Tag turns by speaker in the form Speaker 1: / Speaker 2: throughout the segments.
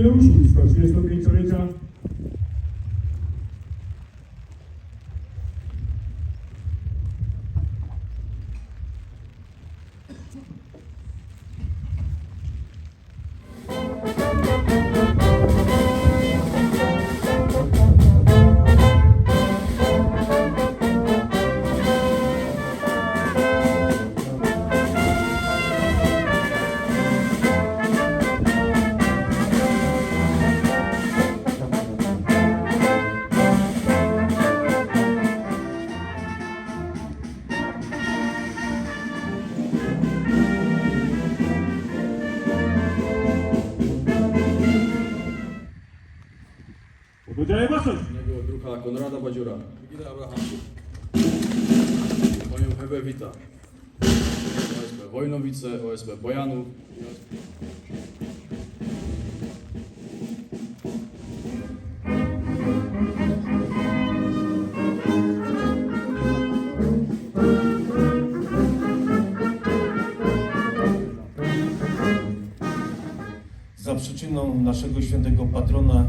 Speaker 1: jubileuszu 135-lecia Powodzenia Wasza!
Speaker 2: Jego druha Konrada Badziura. Brigida Abrahamów. Panią Hebe Wita. OSP Wojnowice, OSP Bojanów.
Speaker 3: za przyczyną naszego świętego patrona,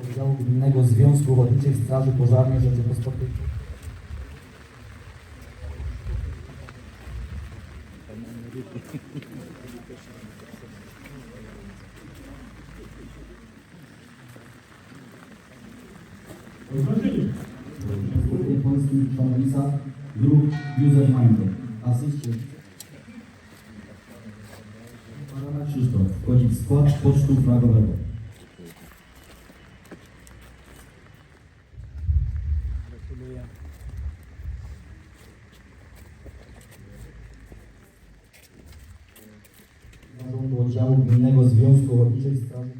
Speaker 4: Wydziału Gminnego Związku Ochotniczych Straży Pożarnej Rzeczypospolitej. Polskiej w Szanowicach Grup Józef Mańko. Asystent. Parana Krzysztof wchodzi w skład pocztu flagowego. Oddziału Gminnego Związku Ochotniczych Straży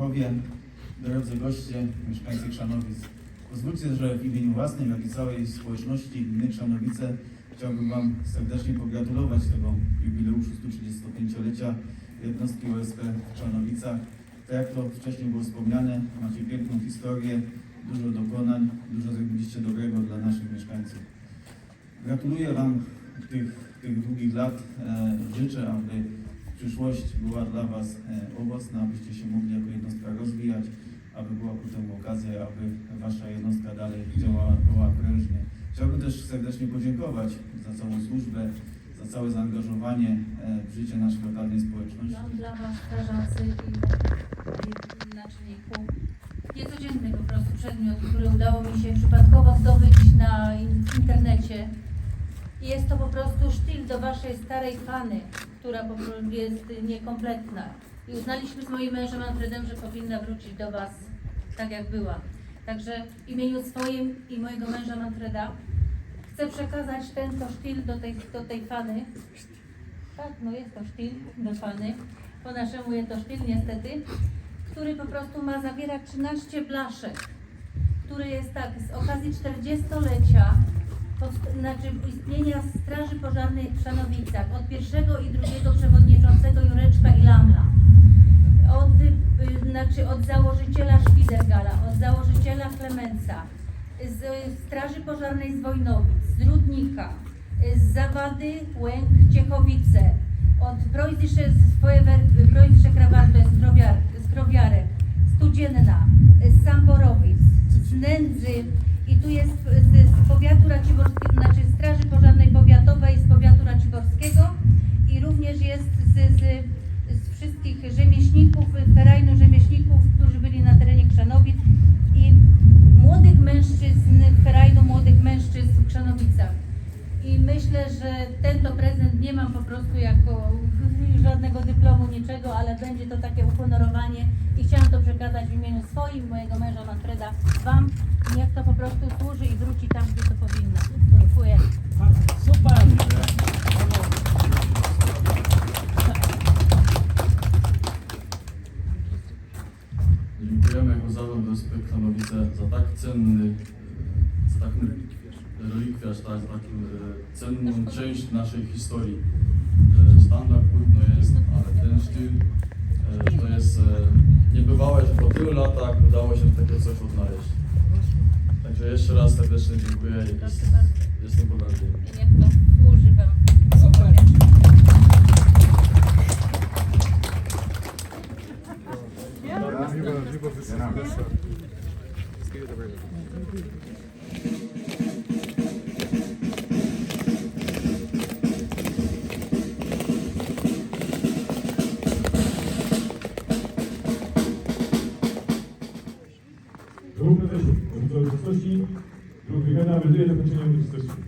Speaker 3: Liturgowie, drodzy goście, mieszkańcy Krzanowic. Pozwólcie, że w imieniu własnym, jak i całej społeczności gminy Krzanowice chciałbym Wam serdecznie pogratulować tego jubileuszu 135-lecia jednostki OSP w Krzanowicach. Tak jak to wcześniej było wspomniane, macie piękną historię, dużo dokonań, dużo zrobiliście dobrego dla naszych mieszkańców. Gratuluję Wam tych, tych długich lat. E, życzę, aby przyszłość była dla Was e, owocna, abyście się mogli jako jednostka rozwijać, aby była ku temu okazja, aby Wasza jednostka dalej działała była prężnie. Chciałbym też serdecznie podziękować za całą służbę, za całe zaangażowanie e, w życie naszej lokalnej społeczności.
Speaker 5: Mam dla Was strażacy i, i naczelniku niecodzienny po prostu przedmiot, który udało mi się przypadkowo zdobyć na in- internecie. Jest to po prostu sztyl do Waszej starej fany, która po prostu jest niekompletna. I uznaliśmy z moim mężem Alfredem, że powinna wrócić do Was tak jak była. Także w imieniu swoim i mojego męża Manfreda chcę przekazać ten to sztil do tej, do tej fany. Tak, no jest to sztil do fany. Po naszemu jest to sztil niestety, który po prostu ma zawierać 13 blaszek, który jest tak, z okazji 40-lecia powst- znaczy istnienia Straży Pożarnej w Szanowicach od pierwszego i drugiego przewodniczącego Jureczka i Lamla. Od, y, znaczy od założyciela Szpidergala, od założyciela Klemenca, z Straży Pożarnej z Wojnowic, z Rudnika, z Zawady, Łęk, Ciechowice, od Preußische Feuerwehr- Preußische Krawar, to jest krowiar, z Krowiarek, Studzienna, z Samborowic, z Nędzy tu jest z, z powiatu raciborskiego, znaczy Straży Pożarnej Powiatowej z powiatu raciborskiego i również jest z, z z wszystkich rzemieślników, ferajnu rzemieślników, którzy byli na terenie Krzanowic i młodych mężczyzn, ferajnu młodych mężczyzn w Krzanowicach. I myślę, że ten to prezent nie mam po prostu jako żadnego dyplomu, niczego, ale będzie to takie uhonorowanie i chciałam to przekazać w imieniu swoim, mojego męża Manfreda, Wam. Niech to po prostu służy i wróci tam, gdzie to powinno. Dziękuję.
Speaker 2: Dziękujemy jako zarząd Wyspy Klanowice za tak cenny, za tak relikwiarz, tak, za taką e, cenną część naszej historii. E, Standard płótno jest, ale ten styl e, to jest niebywałe, że po tylu latach udało się takie coś odnaleźć. Także jeszcze raz serdecznie dziękuję
Speaker 5: Proszę bardzo.
Speaker 2: jestem poważny.
Speaker 5: I niech to służy Wam.
Speaker 1: Druk
Speaker 6: Андрій Печенєвич Стасюк.